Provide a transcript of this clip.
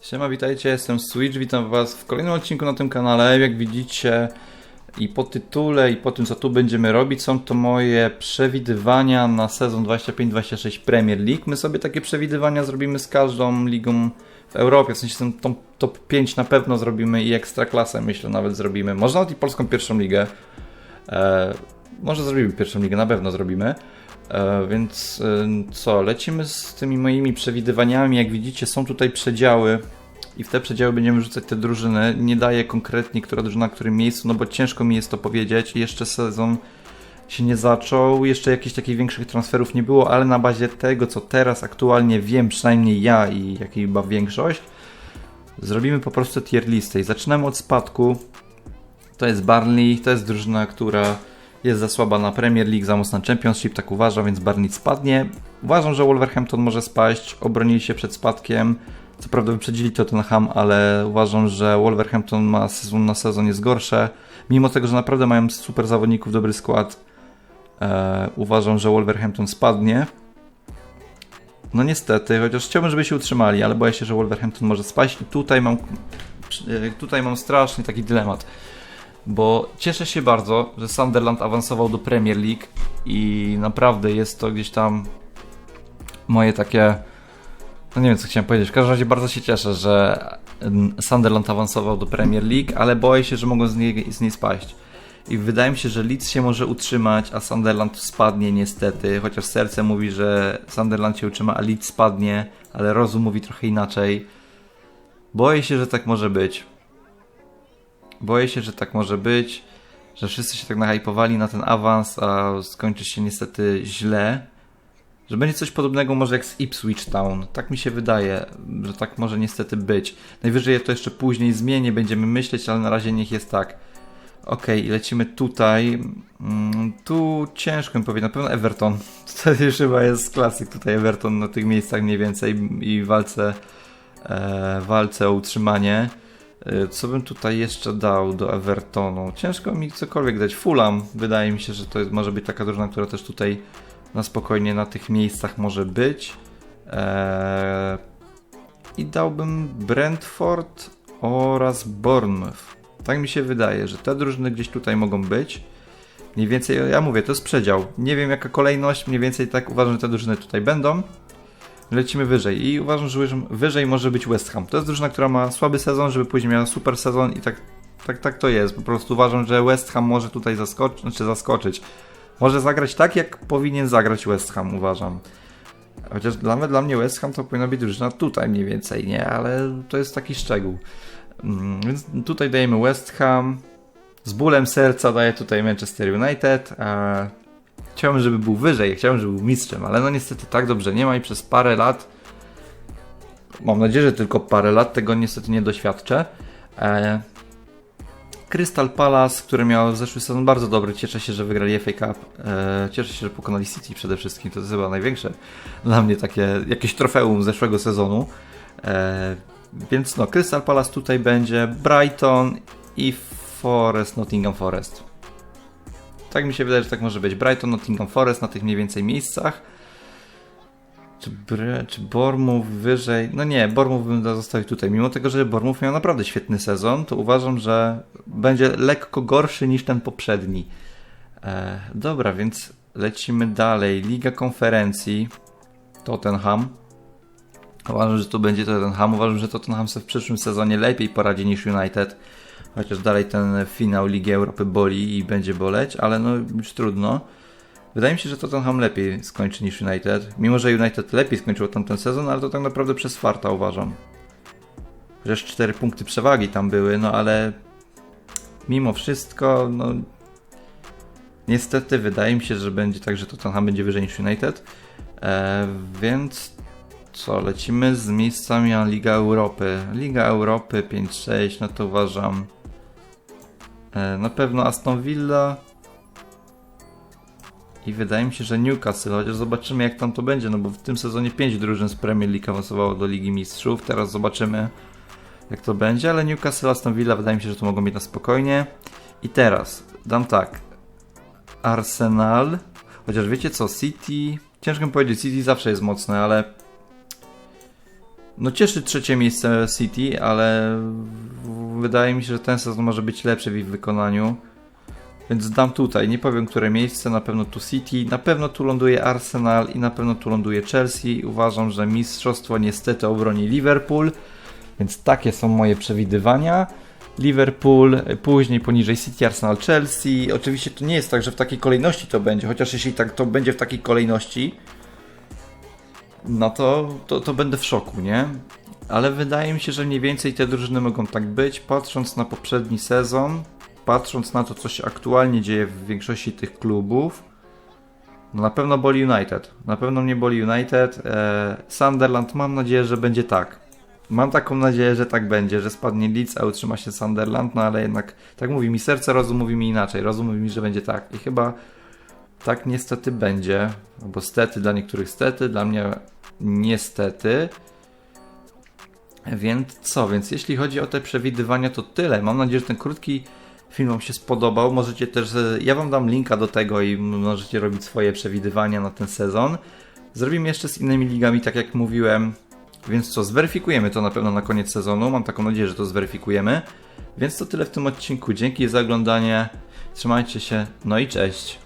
Siema, witajcie, jestem Switch, witam was w kolejnym odcinku na tym kanale. Jak widzicie i po tytule i po tym co tu będziemy robić są to moje przewidywania na sezon 25-26 Premier League. My sobie takie przewidywania zrobimy z każdą ligą w Europie, w sensie tą top 5 na pewno zrobimy i Ekstraklasę myślę nawet zrobimy. Może nawet i polską pierwszą ligę. E, może zrobimy pierwszą ligę, na pewno zrobimy. E, więc e, co, lecimy z tymi moimi przewidywaniami. Jak widzicie, są tutaj przedziały i w te przedziały będziemy rzucać te drużyny. Nie daję konkretnie, która drużyna w którym miejscu, no bo ciężko mi jest to powiedzieć. Jeszcze sezon się nie zaczął, jeszcze jakichś takich większych transferów nie było, ale na bazie tego, co teraz aktualnie wiem, przynajmniej ja i jak chyba większość, zrobimy po prostu tier listę i zaczynamy od spadku. To jest Barnley, to jest drużyna, która jest za słaba na Premier League, za mocna Championship, tak uważam, więc Barney spadnie. Uważam, że Wolverhampton może spaść, obronili się przed spadkiem. Co prawda wyprzedzili Tottenham, ale uważam, że Wolverhampton ma sezon na sezon jest gorsze. Mimo tego, że naprawdę mają super zawodników, dobry skład, e, uważam, że Wolverhampton spadnie. No niestety, chociaż chciałbym, żeby się utrzymali, ale boję się, że Wolverhampton może spaść i tutaj mam, e, tutaj mam strasznie taki dylemat bo cieszę się bardzo, że Sunderland awansował do Premier League i naprawdę jest to gdzieś tam moje takie. No nie wiem, co chciałem powiedzieć. W każdym razie bardzo się cieszę, że Sunderland awansował do Premier League, ale boję się, że mogą z niej, z niej spaść. I wydaje mi się, że Leeds się może utrzymać, a Sunderland spadnie niestety. Chociaż serce mówi, że Sunderland się utrzyma, a Leeds spadnie, ale rozum mówi trochę inaczej. Boję się, że tak może być. Boję się, że tak może być, że wszyscy się tak nahypowali na ten awans, a skończy się niestety źle. Że będzie coś podobnego może jak z Ipswich Town. Tak mi się wydaje, że tak może niestety być. Najwyżej to jeszcze później zmienię, będziemy myśleć, ale na razie niech jest tak. Ok, lecimy tutaj. Mm, tu ciężko mi powiedzieć, na pewno Everton. To już chyba jest klasyk tutaj Everton na tych miejscach mniej więcej i walce, e, walce o utrzymanie. E, co bym tutaj jeszcze dał do Evertonu? Ciężko mi cokolwiek dać. Fulham, wydaje mi się, że to jest, może być taka drużyna, która też tutaj na spokojnie na tych miejscach może być. Eee... I dałbym Brentford oraz Bournemouth. Tak mi się wydaje, że te drużyny gdzieś tutaj mogą być. Mniej więcej, ja mówię, to jest przedział. Nie wiem jaka kolejność, mniej więcej tak uważam, że te drużyny tutaj będą lecimy wyżej. I uważam, że wyżej może być West Ham. To jest drużyna, która ma słaby sezon, żeby później miała super sezon i tak, tak, tak to jest. Po prostu uważam, że West Ham może tutaj zaskoczyć, znaczy zaskoczyć. Może zagrać tak, jak powinien zagrać West Ham, uważam. Chociaż dla mnie, dla mnie West Ham to powinna być drużyna tutaj mniej więcej, nie? Ale to jest taki szczegół. Mm, więc tutaj dajemy West Ham. Z bólem serca daję tutaj Manchester United. Chciałbym, żeby był wyżej, chciałbym, żeby był mistrzem, ale no niestety tak dobrze nie ma i przez parę lat, mam nadzieję, że tylko parę lat, tego niestety nie doświadczę. E, Crystal Palace, który miał zeszły sezon bardzo dobry, cieszę się, że wygrali FA Cup, e, cieszę się, że pokonali City przede wszystkim, to jest chyba największe dla mnie takie, jakieś trofeum zeszłego sezonu. E, więc no, Crystal Palace tutaj będzie, Brighton i Forest, Nottingham Forest. Tak mi się wydaje, że tak może być. Brighton, Nottingham Forest na tych mniej więcej miejscach. Czy, czy Bormów wyżej? No nie, Bormów bym zostawił tutaj. Mimo tego, że Bormów miał naprawdę świetny sezon, to uważam, że będzie lekko gorszy niż ten poprzedni. E, dobra, więc lecimy dalej. Liga Konferencji. Tottenham. Uważam, że tu będzie Tottenham. Uważam, że Tottenham sobie w przyszłym sezonie lepiej poradzi niż United. Chociaż dalej ten finał Ligi Europy boli i będzie boleć, ale no już trudno. Wydaje mi się, że Tottenham lepiej skończy niż United. Mimo, że United lepiej skończyło tamten sezon, ale to tak naprawdę przez farta uważam. Chociaż 4 punkty przewagi tam były, no ale mimo wszystko, no niestety wydaje mi się, że będzie tak, że Tottenham będzie wyżej niż United. E, więc co, lecimy z miejscami na Liga Europy. Liga Europy 5-6, no to uważam na pewno Aston Villa. I wydaje mi się, że Newcastle, chociaż zobaczymy jak tam to będzie, no bo w tym sezonie 5 drużyn z Premier League awansowało do Ligi Mistrzów, teraz zobaczymy jak to będzie, ale Newcastle, Aston Villa wydaje mi się, że to mogą mieć na spokojnie. I teraz dam tak, Arsenal, chociaż wiecie co, City, ciężko mi powiedzieć, City zawsze jest mocne, ale No cieszy trzecie miejsce City, ale wydaje mi się, że ten sezon może być lepszy w ich wykonaniu. Więc dam tutaj, nie powiem które miejsce, na pewno tu City, na pewno tu ląduje Arsenal i na pewno tu ląduje Chelsea. Uważam, że mistrzostwo niestety obroni Liverpool, więc takie są moje przewidywania. Liverpool, później poniżej City, Arsenal, Chelsea. Oczywiście to nie jest tak, że w takiej kolejności to będzie, chociaż jeśli tak to będzie w takiej kolejności, no to, to, to będę w szoku, nie? Ale wydaje mi się, że mniej więcej te drużyny mogą tak być, patrząc na poprzedni sezon, patrząc na to, co się aktualnie dzieje w większości tych klubów. No na pewno boli United. Na pewno mnie boli United. E, Sunderland mam nadzieję, że będzie tak. Mam taką nadzieję, że tak będzie, że spadnie Leeds, a utrzyma się Sunderland, no ale jednak tak mówi mi serce, rozum mówi mi inaczej. Rozum mówi mi, że będzie tak. I chyba tak niestety będzie. Albo stety, dla niektórych stety, dla mnie niestety. Więc co? Więc jeśli chodzi o te przewidywania, to tyle. Mam nadzieję, że ten krótki film Wam się spodobał. Możecie też. e, Ja Wam dam linka do tego i możecie robić swoje przewidywania na ten sezon. Zrobimy jeszcze z innymi ligami, tak jak mówiłem. Więc co, zweryfikujemy to na pewno na koniec sezonu. Mam taką nadzieję, że to zweryfikujemy. Więc to tyle w tym odcinku. Dzięki za oglądanie. Trzymajcie się. No i cześć.